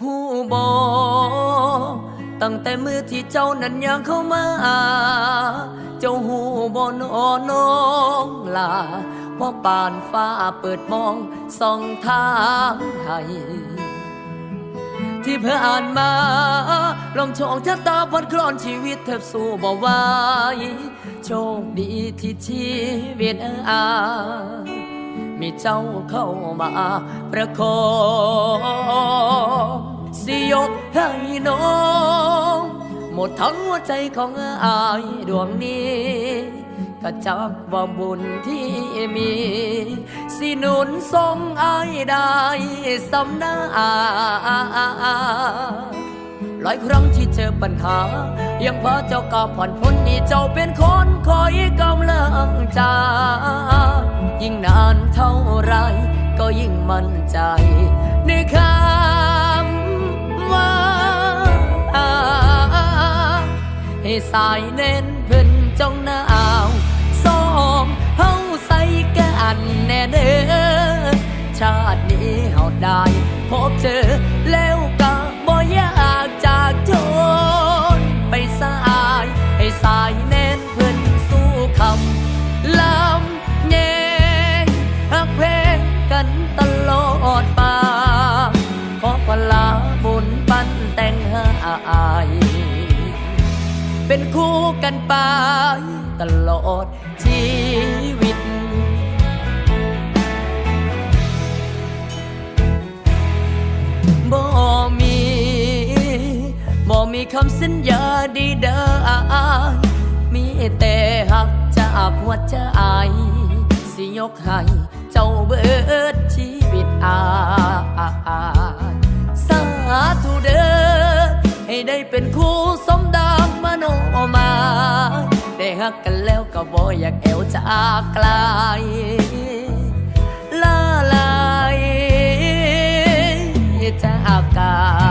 หูบอตั้งแต่มือที่เจ้านั้นยังเข้ามา เจ้าหูบนอน้องลาเพราะปานฟ้าเปิดมองส่องทางให้ที่ผ่ออ่านมาลมโชคชะตาพัดคลอนชีวิตแทบสู้บ่ไหวโชคดีที่ชีวิตอา มีเจ้าเข้ามาประคอง สิยกให้น้อง หมดทั้งหัวใจของอายดวงนี้ก็จักว่าบุญที่มี สิหนุนทรงอายได้สำนาหลายครั้งที่เจอปัญหา ยังพาเจ้ากาผ่อนพ้นนี่เจ้าเป็นคนคอยกำลังใจยิ่งนานเท่าไรก็ยิ่งมั่นใจในคำ สายเน้นเพิ่นจ้องหน้าอาวสองเฮาใส่กันแน่เด้อชาตินี้เฮาได้พบเจอแล้วก็บ่อยากจากจนไปสายให้สายเน้นเพิ่นสู้คำลำแยงหักเพลงกันตลอดไปขอพลาบุญปันแต่งหาย เป็นคู่กันไปตลอดชีวิต บ่มี บ่มีคำสัญญาดีเด้อมีแต่หักจากหัวใจสิยกให้เจ้าเบิดชีวิตอาสาธุเด้อให้ได้เป็นคู่ หักกันแล้วก็บ่อยากแอวจากไกลลาลายจากกาศ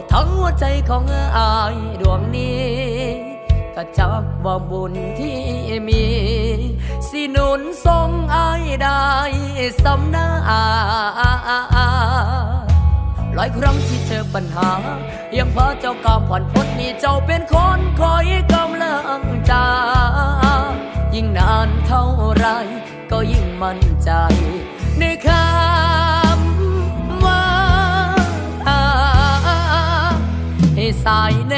ดทั้งหัวใจของอายดวงนี้ก็จักว่าบุญที่มี สิหนุนทรงอายได้สำนาหลายครั้งที่เจอปัญหา ยังพาเจ้ากามผ่อนพ้นนี่เจ้าเป็นคนคอยกำลังใจยิ่งนานเท่าไรก็ยิ่งมั่นใจ ให้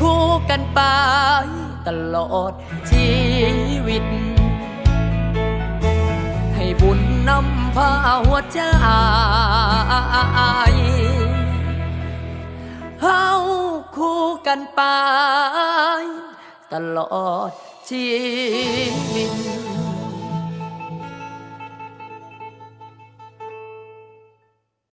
คู่กันไปตลอดชีวิต ให้บุญนำพาหัวใจเฮาคู่กันไปตลอดชีวิต